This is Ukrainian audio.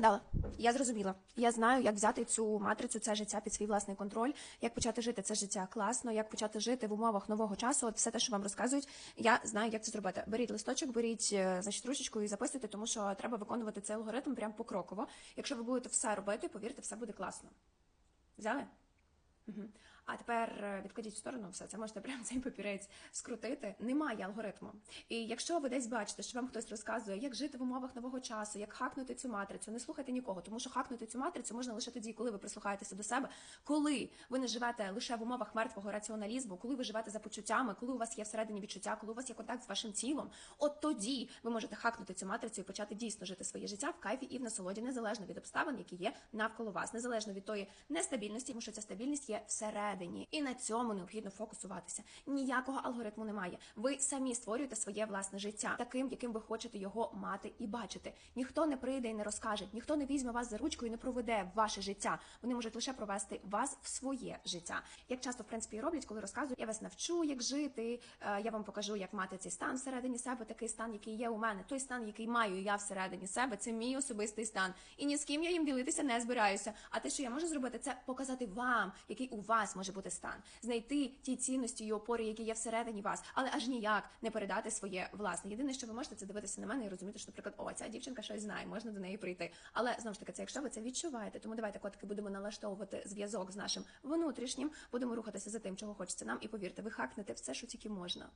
згадала, я зрозуміла. Я знаю, як взяти цю матрицю, це життя під свій власний контроль, як почати жити це життя класно, як почати жити в умовах нового часу. От все те, що вам розказують, я знаю, як це зробити. Беріть листочок, беріть е, значить, ручечку і записуйте, тому що треба виконувати цей алгоритм прям покроково. Якщо ви будете все робити, повірте, все буде класно. Взяли? Угу. А тепер е, відкладіть в сторону все. Це можете прямо цей папірець скрутити. Немає алгоритму. І якщо ви десь бачите, що вам хтось розказує, як жити в умовах нового часу, як хакнути цю матрицю, не слухайте нікого, тому що хакнути цю матрицю можна лише тоді, коли ви прислухаєтеся до себе, коли ви не живете лише в умовах мертвого раціоналізму, коли ви живете за почуттями, коли у вас є всередині відчуття, коли у вас є контакт з вашим тілом. От тоді ви можете хакнути цю матрицю і почати дійсно жити своє життя в кайфі і в насолоді, незалежно від обставин, які є навколо вас, незалежно від тої нестабільності, тому що ця стабільність є всередині, і на цьому необхідно фокусуватися. Ніякого алгоритму немає. Ви самі створюєте своє власне життя, таким, яким ви хочете його мати і бачити. Ніхто не прийде і не розкаже, ніхто не візьме вас за ручку і не проведе в ваше життя. Вони можуть лише провести вас в своє життя. Як часто в принципі роблять, коли розказують, я вас навчу, як жити. е, Я вам покажу, як мати цей стан всередині себе, такий стан, який є у мене. Той стан, який маю я всередині себе, це мій особистий стан. І ні з ким я їм ділитися не збираюся. А те, що я можу зробити, це показати вам, який у вас може бути стан, знайти ті цінності і опори, які є всередині вас, але аж ніяк не передати своє власне. Єдине, що ви можете, це дивитися на мене і розуміти, що, наприклад, о, ця дівчинка щось знає, можна до неї прийти. Але знову ж таки, це якщо ви це відчуваєте, тому давайте котики будемо налаштовувати зв'язок з нашим внутрішнім, будемо рухатися за тим, чого хочеться нам, і повірте, ви хакнете все, що тільки можна.